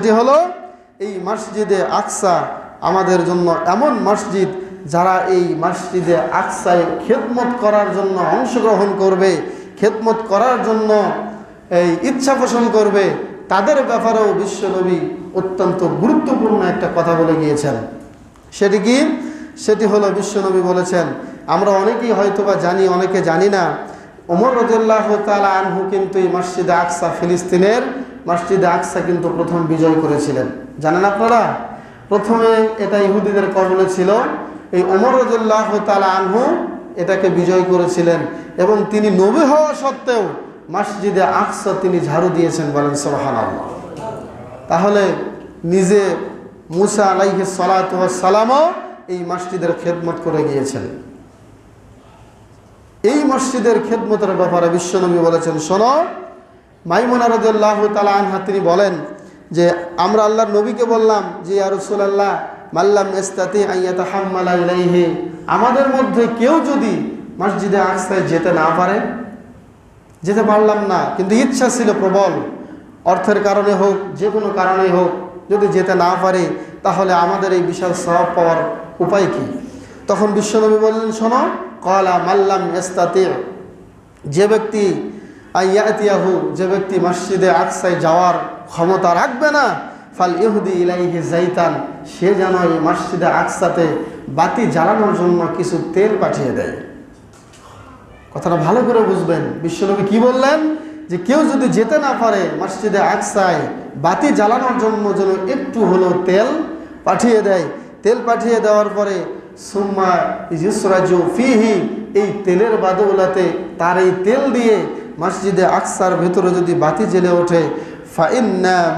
এটি হলো এই মসজিদে আকসা আমাদের জন্য এমন মসজিদ যারা এই মসজিদে আকসায় খেদমত করার জন্য অংশগ্রহণ করবে, খেদমত করার জন্য এই ইচ্ছা পোষণ করবে, তাদের ব্যাপারেও বিশ্বনবী অত্যন্ত গুরুত্বপূর্ণ একটা কথা বলে গিয়েছেন। সেটি কি? সেটি হলো বিশ্বনবী বলেছেন, আমরা অনেকেই হয়তোবা জানি, অনেকে জানি না, ওমর রদুল্লাহ তালা আনহু কিন্তু এই মসজিদে আকসা ফিলিস্তিনের মসজিদে আকসা কিন্তু প্রথম বিজয় করেছিলেন। জানেন আপনারা? প্রথমে এটা ইহুদিদের কবলে ছিল। এই রদুল্লাহ তালা আনহু এটাকে বিজয় করেছিলেন এবং তিনি নবী হওয়া সত্ত্বেও মসজিদে আকসা তিনি ঝাড়ু দিয়েছেন বলেন সোহান তাহলে নিজে মুসা আলাইহি সালামও এই মসজিদের খেদমত করে গিয়েছেন। এই মসজিদের খেদমতের ব্যাপারে বিশ্বনবী বলেছেন, শোনো মাইমুনা রদুল্লাহ তালা আনহা, তিনি বলেন যে, আমরা আল্লাহর নবীকে বললাম যে আরসুল্লাহ মাল্লাম ইস্তাতি আইয়াতা হাম্মালা আমাদের মধ্যে কেউ যদি মসজিদে আকসায় যেতে না পারে, যেতে পারলাম না, কিন্তু ইচ্ছা ছিল প্রবল, অর্থের কারণে হোক, যে কোনো কারণে হোক, যদি যেতে না পারে, তাহলে আমাদের এই বিশাল সব পাওয়ার উপায় কী? তখন বিশ্বনবী বললেন, শোনো, কলা মাল্লাম এস্তাতে যে ব্যক্তি আইয়াতিয়াহু যে ব্যক্তি মসজিদে আকসায় যাওয়ার ক্ষমতা রাখবে না, ফাল ইহুদি ইলাইহি জাইতান সে যেন এই মসজিদে আকসাতে বাতি জ্বালানোর জন্য কিছু তেল পাঠিয়ে দেয়। কথাটা ভালো করে বুঝবেন। বিশ্বনবী কি বললেন? যে কেউ যদি যেতে না পারে মসজিদে আকসায় বাতি জ্বালানোর জন্য যেন একটু হলো তেল পাঠিয়ে দেয়, তেল পাঠিয়ে দেওয়ার পরে, সুম্মা ইজুসরাজু ফিহি, এই তেলের বাদৌলাতে তার এই তেল দিয়ে মসজিদে আকসার ভেতরে যদি বাতি জেলে ওঠে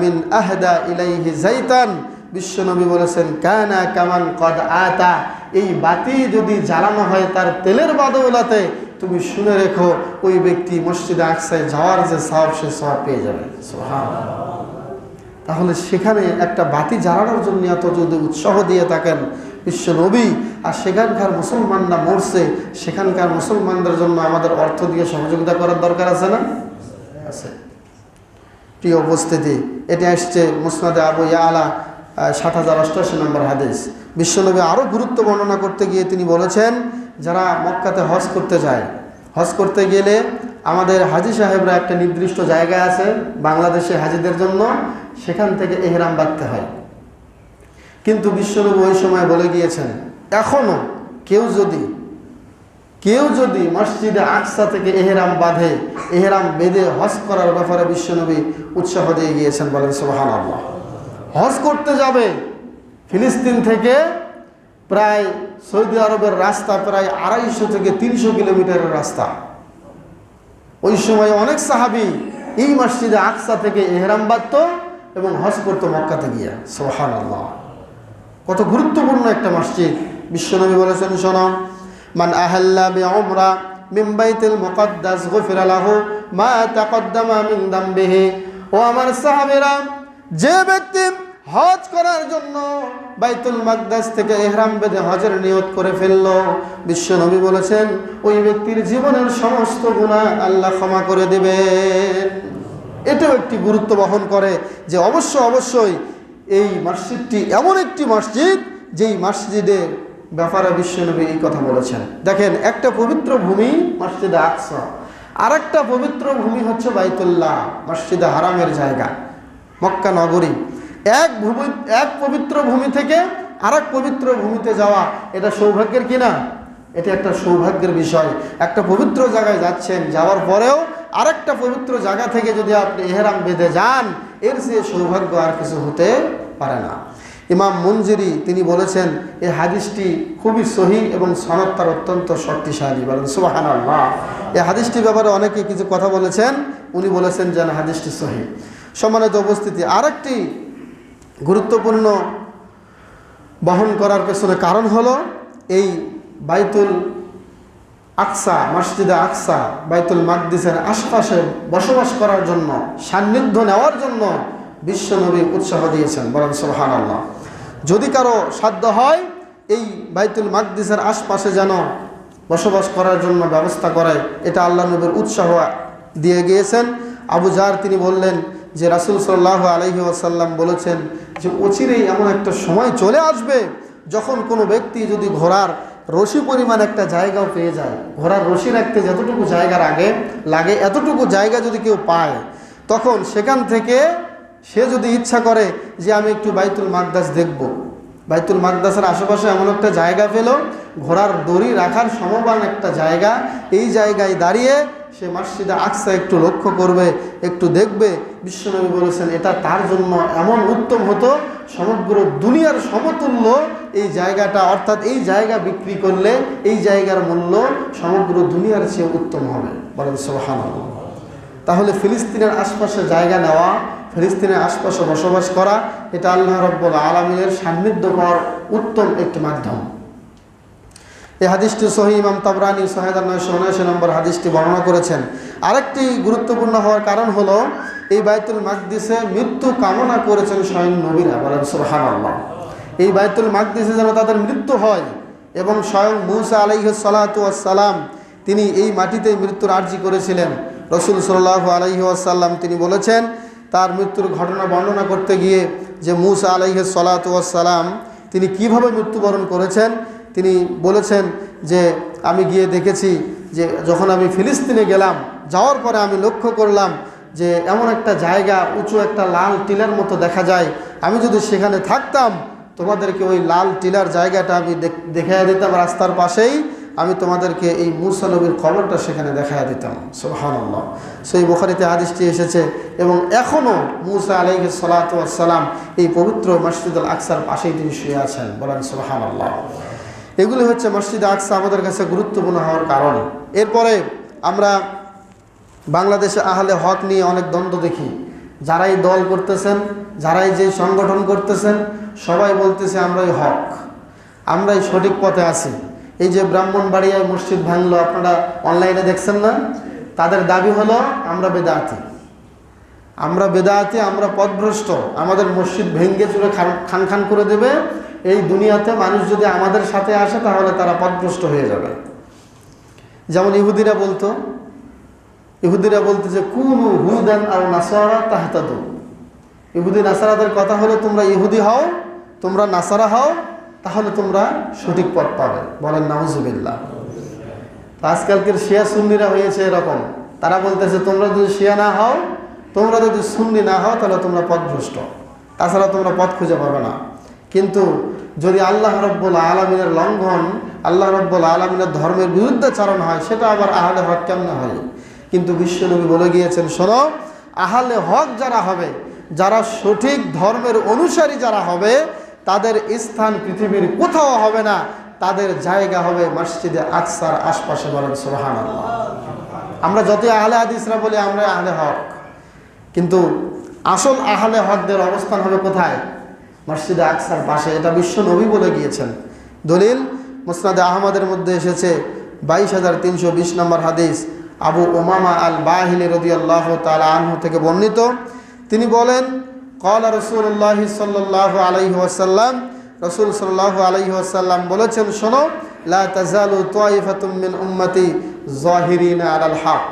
মিন আহদা ইলাইহি জাইতান বিশ্বনবী বলেছেন, কানা কামান কদ আতা। এই বাতি যদি জ্বালানো হয় তার তেলের বাদৌলাতে, তুমি শুনে রেখো, ওই ব্যক্তি মসজিদে আকসায় যাওয়ার যে সব সে সব পেয়ে যাবে। তাহলে সেখানে একটা বাতি জ্বালানোর জন্য এত যদি উৎসাহ দিয়ে থাকেন বিশ্ব নবী, আর সেখানকার মুসলমানরা মরছে, সেখানকার মুসলমানদের জন্য আমাদের অর্থ দিয়ে সহযোগিতা করার দরকার আছে না? আছে। প্রিয় উপস্থিতি, এটা আসছে মুসনাদে আবু ইয়ালা ষাট হাজার অষ্টআশি নম্বর হাদিস। বিশ্বনবী আরও গুরুত্ব বর্ণনা করতে গিয়ে তিনি বলেছেন, যারা মক্কাতে হজ করতে যায়, হজ করতে গেলে আমাদের হাজি সাহেবরা একটা নির্দিষ্ট জায়গা আছে, বাংলাদেশে হাজিদের জন্য, সেখান থেকে এহরাম বাঁধতে হয়। কিন্তু বিশ্বনবী ওই সময় বলে গিয়েছেন এখনও কেউ যদি কেউ যদি মসজিদে আকসা থেকে এহেরাম বাঁধে, এহেরাম বেঁধে হজ করার ব্যাপারে বিশ্বনবী উৎসাহ দিয়ে গিয়েছেন বলেন সোহান আল্লাহ হজ করতে যাবে ফিলিস্তিন থেকে প্রায় সৌদি আরবের রাস্তা প্রায় আড়াইশো থেকে তিনশো কিলোমিটারের রাস্তা। ওই সময় অনেক সাহাবি এই মসজিদে আকসা থেকে এহরাম বাঁধত এবং হজ করতো মক্কাতে গিয়ে। সোহান আল্লাহ কত গুরুত্বপূর্ণ একটা মসজিদ। বিশ্বনবী বলেছেন, শোনো, মান আহাল্লা বি উমরা মিন বাইতিল মুকদ্দাস গুফিরা লাহু মা তাকদ্দামা মিন দামবিহি। ও আমার সাহাবীরা, যে ব্যক্তি হজ করার জন্য বাইতুল মাকদাস থেকে এহরাম বেঁধে হজের নিয়ত করে ফেলল, বিশ্বনবী বলেছেন, ওই ব্যক্তির জীবনের সমস্ত গুণা আল্লাহ ক্ষমা করে দেবেন। এটাও একটি গুরুত্ব বহন করে যে অবশ্য অবশ্যই এই মসজিদটি এমন একটি মসজিদ, যেই মসজিদের ব্যাপারে বিশ্বনবী এই কথা বলেছেন। দেখেন, একটা পবিত্র ভূমি মসজিদে আকসা। আর একটা পবিত্র ভূমি হচ্ছে বাইতুল্লাহ, মসজিদে হারামের জায়গা, মক্কা নগরী। এক ভূমি, এক পবিত্র ভূমি থেকে আর পবিত্র ভূমিতে যাওয়া, এটা সৌভাগ্যের কিনা এটা একটা সৌভাগ্যের বিষয়। একটা পবিত্র জায়গায় যাচ্ছেন, যাওয়ার পরেও আরেকটা পবিত্র জায়গা থেকে যদি আপনি এহেরাম বেঁধে যান এর চেয়ে সৌভাগ্য আর কিছু হতে পারে না। ইমাম মঞ্জিরি তিনি বলেছেন, এই হাদিসটি খুবই সহি এবং সনদ তার অত্যন্ত শক্তিশালী। বলেন সুবাহান আল্লাহ এই হাদিসটির ব্যাপারে অনেকে কিছু কথা বলেছেন, উনি বলেছেন যেন হাদিসটি সহি। সম্মানিত উপস্থিতি, আরেকটি গুরুত্বপূর্ণ বহন করার পেছনে কারণ হলো, এই বাইতুল আকসা, মসজিদে আকসা, বাইতুল মাকদিসের আশপাশে বসবাস করার জন্য, সান্নিধ্য নেওয়ার জন্য বিশ্বনবী উৎসাহ দিয়েছেন বলেন সোহান আল্লাহ যদি কারও সাধ্য হয়, এই বাইতুল মাকদিসের আশপাশে যেন বসবাস করার জন্য ব্যবস্থা করে, এটা আল্লাহ নবীর উৎসাহ দিয়ে গিয়েছেন। আবু জার তিনি বললেন যে, রাসুল সাল্লাহ আলহি আসাল্লাম বলেছেন যে, অচিরেই এমন একটা সময় চলে আসবে যখন কোনো ব্যক্তি যদি ঘোড়ার রশি পরিমাণ একটা জায়গাও পেয়ে যায়। ঘোড়ার রশি রাখতে যতটুকু জায়গার আগে লাগে এতটুকু জায়গা যদি কেউ পায়, তখন সেখান থেকে সে যদি ইচ্ছা করে যে আমি একটু বাইতুল মাকদাস দেখব। বাইতুল মাকদাসের আশেপাশে এমন একটা জায়গা পেল, ঘোড়ার দড়ি রাখার সমবান একটা জায়গা, এই জায়গায় দাঁড়িয়ে সে মসজিদে আকসা একটু লক্ষ্য করবে, একটু দেখবে। বিশ্বনবী বলেছেন, এটা তার জন্য এমন উত্তম হতো, সমগ্র দুনিয়ার সমতুল্য এই জায়গাটা, অর্থাৎ এই জায়গা বিক্রি করলে এই জায়গার মূল্য সমগ্র দুনিয়ার চেয়ে উত্তম হবে। বলেন সোহান তাহলে ফিলিস্তিনের আশপাশে জায়গা নেওয়া, ফিলিস্তিনের আশপাশে বসবাস করা, এটা আল্লাহ রব্বুল আলমিনের সান্নিধ্য পাওয়ার উত্তম একটি মাধ্যম। এই হাদিসটি সহি ইমাম তাবরানি সোহেদার নয়শো উনআশি নম্বর হাদিসটি বর্ণনা করেছেন। আরেকটি গুরুত্বপূর্ণ হওয়ার কারণ হলো, এই বাইতুল মাকদিসে মৃত্যু কামনা করেছেন স্বয়ং নবীরা, বলেন সুরহান আল্লাহ এই বায়তুল মাকদিসে যেন তাদের মৃত্যু হয় এবং স্বয়ং মুসা আলাইহ সালাতাম তিনি এই মাটিতে মৃত্যুর আর্জি করেছিলেন। রসুল সাল্লাহ আলাইহি আসাল্লাম তিনি বলেছেন, তার মৃত্যুর ঘটনা বর্ণনা করতে গিয়ে যে মুসা আলাইহ সালাতাম তিনি কীভাবে মৃত্যুবরণ করেছেন, তিনি বলেছেন যে আমি গিয়ে দেখেছি যে যখন আমি ফিলিস্তিনে গেলাম, যাওয়ার পরে আমি লক্ষ্য করলাম যে এমন একটা জায়গা, উঁচু একটা লাল টিলার মতো দেখা যায়। আমি যদি সেখানে থাকতাম তোমাদেরকে ওই লাল টিলার জায়গাটা আমি দেখাইয়া দিতাম রাস্তার পাশেই। আমি তোমাদেরকে এই মুসা খবরটা সেখানে দেখাইয়া দিতাম। সোহানাল্লাহ সেই বোখারিতে আদিষ্টি এসেছে এবং এখনও মুসা আলহ সালাতাম এই পবিত্র মসজিদুল আকসার পাশেই তিনি শুয়ে আছেন। বলেন সোহানাল্লাহ এগুলি হচ্ছে মসজিদ আকসা আমাদের কাছে গুরুত্বপূর্ণ হওয়ার কারণ। এরপরে আমরা বাংলাদেশে আহলে হক নিয়ে অনেক দ্বন্দ্ব দেখি। যারাই দল করতেছেন যারাই যে সংগঠন করতেছেন, সবাই বলতেছে আমরাই হক। আমরাই সঠিক পথে আছি। এই যে ব্রাহ্মণবাড়িয়ায় মসজিদ ভাঙলো, আপনারা অনলাইনে দেখছেন না? তাদের দাবি হলো, আমরা বেদাতি। আমরা বেদাতি, আমরা পথভ্রষ্ট। আমাদের মসজিদ ভেঙ্গে চুরে খান খান করে দেবে। এই দুনিয়াতে মানুষ যদি আমাদের সাথে আসে, তাহলে তারা পথভ্রষ্ট হয়ে যাবে। যেমন ইহুদিরা বলতো ইহুদিরা বলতো যে, কোন হুদান আর নাসারা তাহতাদু। ইহুদি নাসারাদের কথা হলো, তোমরা ইহুদি হও, তোমরা নাসারা হও, তাহলে তোমরা সঠিক পথ পাবে। বলেন, নাউজুবিল্লাহ। আজকালকের শিয়া সুন্নিরা হয়েছে এরকম। তারা বলতেছে, তোমরা যদি শিয়া না হও, তোমরা যদি সুন্নি না হও, তাহলে তোমরা পথভ্রষ্ট। তাছাড়া তোমরা পথ খুঁজে পাবে না। কিন্তু যদি আল্লাহ রব্বুল আলমিনের লঙ্ঘন, আল্লাহ রব্বুল আলমিনের ধর্মের বিরুদ্ধে চারণ হয়, সেটা আবার আহলে হক কেমন হয়? কিন্তু বিশ্বনবী বলে গিয়েছেন, শোনো, আহলে হক যারা হবে যারা সঠিক ধর্মের অনুসারী যারা হবে, তাদের স্থান পৃথিবীর কোথাও হবে না, তাদের জায়গা হবে মসজিদে আকসার আশপাশে বলেন সোহান আমরা যতই আহলে হাদিসরা বলি আমরা আহলে হক। কিন্তু আসল আহলে হকদের অবস্থান হবে কোথায়? মসজিদে আকসার পাশে, এটা বিশ্ব নবী বলে গিয়েছেন। দলিল, মুসনাদে আহমদের মধ্যে এসেছে বাইশ হাজার তিনশো বিশ নম্বর হাদিস। আবু ওমামা আল বাহিলি রদি আল্লাহ তালা আনহু থেকে বর্ণিত। তিনি বলেন, কল রসুল্লাহ সাল্লাহ আলহি ওয়াসাল্লাম, রসুল সাল্লাহ আলহি ওয়াসাল্লাম বলেছেন, শোনো উম্মতি জহিরিনা আল হক।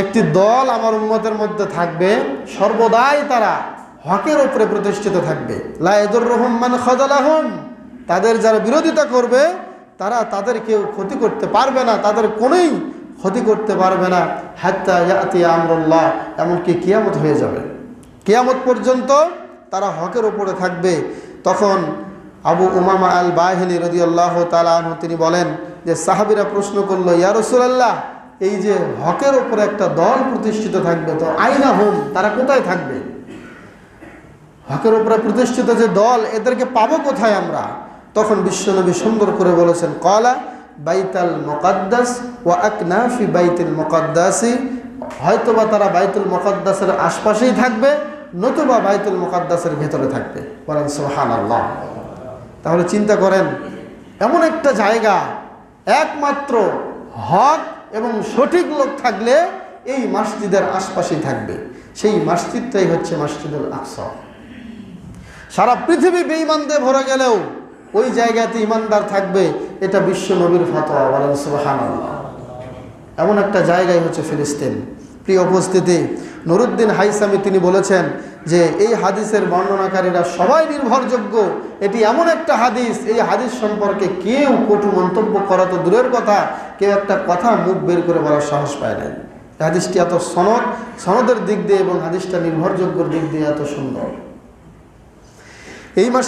একটি দল আমার উম্মতের মধ্যে থাকবে, সর্বদাই তারা হকের উপরে প্রতিষ্ঠিত থাকবে। লায়দুর রহমান খদালাহম তাদের যারা বিরোধিতা করবে, তারা তাদের কেউ ক্ষতি করতে পারবে না। তাদের কোনোই ক্ষতি করতে পারবে না। হাত্তা ইয়াতি আমরুল্লাহ, এমনকি কিয়ামত হয়ে যাবে। কিয়ামত পর্যন্ত তারা হকের ওপরে থাকবে। তখন আবু উমামা আল বাহিনী রদি আল্লাহ তালাহ তিনি বলেন যে, সাহাবিরা প্রশ্ন করল, ইয়া রসুলাল্লাহ, এই যে হকের ওপরে একটা দল প্রতিষ্ঠিত থাকবে, তো আইনা হোম, তারা কোথায় থাকবে? হকের ওপরে প্রতিষ্ঠিত যে দল, এদেরকে পাবো কোথায় আমরা? তখন বিশ্বনবী সুন্দর করে বলেছেন কলা বাইতাল মকাদ্দাস ও আকনাফি বাইতুল মকাদ্দাসি। হয়তোবা তারা বাইতুল মকাদ্দাসের আশপাশেই থাকবে, নতুবা বাইতুল মকাদ্দাসের ভেতরে থাকবে। বলেন সোহান আল্লাহ তাহলে চিন্তা করেন, এমন একটা জায়গা, একমাত্র হক এবং সঠিক লোক থাকলে এই মসজিদের আশপাশেই থাকবে। সেই মসজিদটাই হচ্ছে মসজিদুল আকসা। সারা পৃথিবী বেঈমানদের ভরে গেলেও ওই জায়গাতে ইমানদার থাকবে, এটা বিশ্ব নবীর ফতোয়া বলেন সুবাহান এমন একটা জায়গায় হচ্ছে ফিলিস্তিন। প্রিয় উপস্থিতি, নুরুদ্দিন হাইসামি তিনি বলেছেন যে এই হাদিসের বর্ণনাকারীরা সবাই নির্ভরযোগ্য। এটি এমন একটা হাদিস, এই হাদিস সম্পর্কে কেউ কটু মন্তব্য করা তো দূরের কথা, কেউ একটা কথা মুখ বের করে বলার সাহস পায় না হাদিসটি এত সনদ, সনদের দিক দিয়ে এবং হাদিসটা নির্ভরযোগ্যর দিক দিয়ে এত সুন্দর। এই মাস